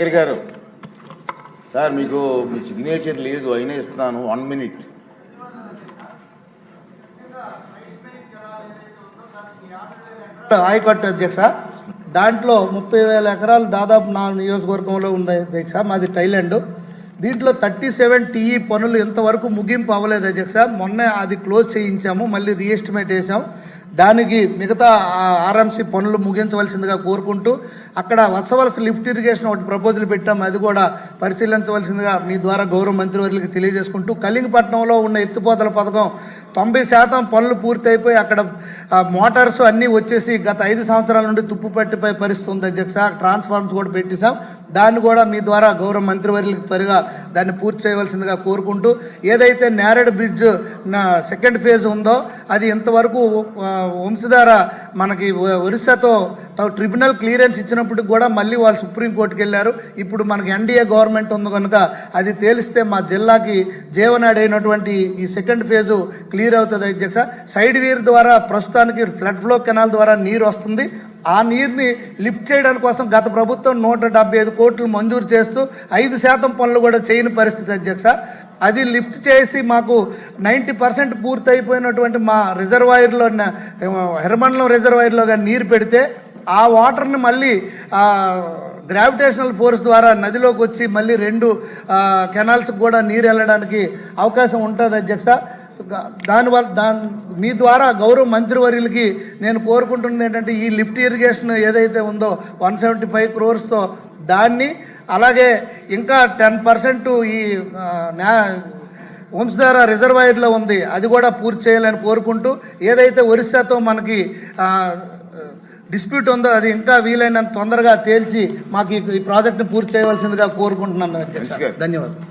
శంకర్ గారు. సార్ మీకు మీ సిగ్నేచర్ లేదు అయినా ఇస్తున్నాను. వన్ మినిట్ ఆయకట్టు అధ్యక్ష దాంట్లో ముప్పై వేల ఎకరాలు దాదాపు నా నియోజకవర్గంలో ఉంది అధ్యక్ష మాది టైలాండ్ దీంట్లో థర్టీ సెవెన్ టీఈ పనులు ఇంతవరకు ముగింపు అవ్వలేదు అధ్యక్ష. మొన్నే అది క్లోజ్ చేయించాము మళ్ళీ రీఎస్టిమేట్ వేసాం దానికి మిగతా ఆర్ఎంసీ పనులు ముగించవలసిందిగా కోరుకుంటూ అక్కడ వలస లిఫ్ట్ ఇరిగేషన్ ఒకటి ప్రపోజల్ పెట్టాం అది కూడా పరిశీలించవలసిందిగా మీ ద్వారా గౌరవ మంత్రివర్యులకి తెలియజేసుకుంటూ కలింగపట్నంలో ఉన్న ఎత్తిపోతల పథకం తొంభై శాతం పనులు పూర్తయిపోయి అక్కడ మోటార్స్ అన్నీ వచ్చేసి గత ఐదు సంవత్సరాల నుండి తుప్పు పట్టిపోయే పరిస్థితి ఉంది అధ్యక్ష. ట్రాన్స్ఫార్మ్స్ కూడా పెట్టేశాం. దాన్ని కూడా మీ ద్వారా గౌరవ మంత్రివర్యులకు త్వరగా దాన్ని పూర్తి చేయవలసిందిగా కోరుకుంటూ ఏదైతే నేరేడ్ బ్రిడ్జ్ నా సెకండ్ ఫేజ్ ఉందో అది ఇంతవరకు వంశధార మనకి ఒరిస్సాతో ట్రిబ్యునల్ క్లియరెన్స్ ఇచ్చినప్పటికి కూడా మళ్ళీ వాళ్ళు సుప్రీంకోర్టుకి వెళ్ళారు. ఇప్పుడు మనకి ఎన్డీఏ గవర్నమెంట్ ఉంది కనుక అది తేలిస్తే మా జిల్లాకి జీవనాడైనటువంటి ఈ సెకండ్ ఫేజు క్లియర్ అవుతుంది అధ్యక్ష. సైడ్ వీర్ ద్వారా ప్రస్తుతానికి ఫ్లడ్ ఫ్లో కెనాల్ ద్వారా నీరు వస్తుంది. ఆ నీరుని లిఫ్ట్ చేయడానికి కోసం గత ప్రభుత్వం నూట డెబ్బై ఐదు కోట్లు మంజూరు చేస్తూ ఐదు శాతం పనులు కూడా చేయని పరిస్థితి అధ్యక్ష. అది లిఫ్ట్ చేసి మాకు నైంటీ పర్సెంట్ పూర్తయిపోయినటువంటి మా రిజర్వాయర్లో ఉన్న- హెర్మన్లం రిజర్వాయర్లో కానీ నీరు పెడితే ఆ వాటర్ని మళ్ళీ గ్రావిటేషనల్ ఫోర్స్ ద్వారా నదిలోకి వచ్చి మళ్ళీ రెండు కెనాల్స్కి కూడా నీరు వెళ్ళడానికి అవకాశం ఉంటుంది అధ్యక్ష. దానివల్ల దాని మీ ద్వారా గౌరవ మంత్రివర్యులకి నేను కోరుకుంటున్నది ఏంటంటే ఈ లిఫ్ట్ ఇరిగేషన్ ఏదైతే ఉందో వన్ సెవెంటీ ఫైవ్ క్రోర్స్తో దాన్ని అలాగే ఇంకా టెన్ పర్సెంట్ ఈ వంశధార రిజర్వాయర్లో ఉంది. అది కూడా పూర్తి చేయాలని కోరుకుంటూ ఏదైతే ఒరిస్సాతో మనకి డిస్ప్యూట్ ఉందో అది ఇంకా వీలైనంత తొందరగా తేల్చి మాకు ఈ- ప్రాజెక్ట్ని పూర్తి చేయవలసిందిగా కోరుకుంటున్నాను. ధన్యవాదాలు.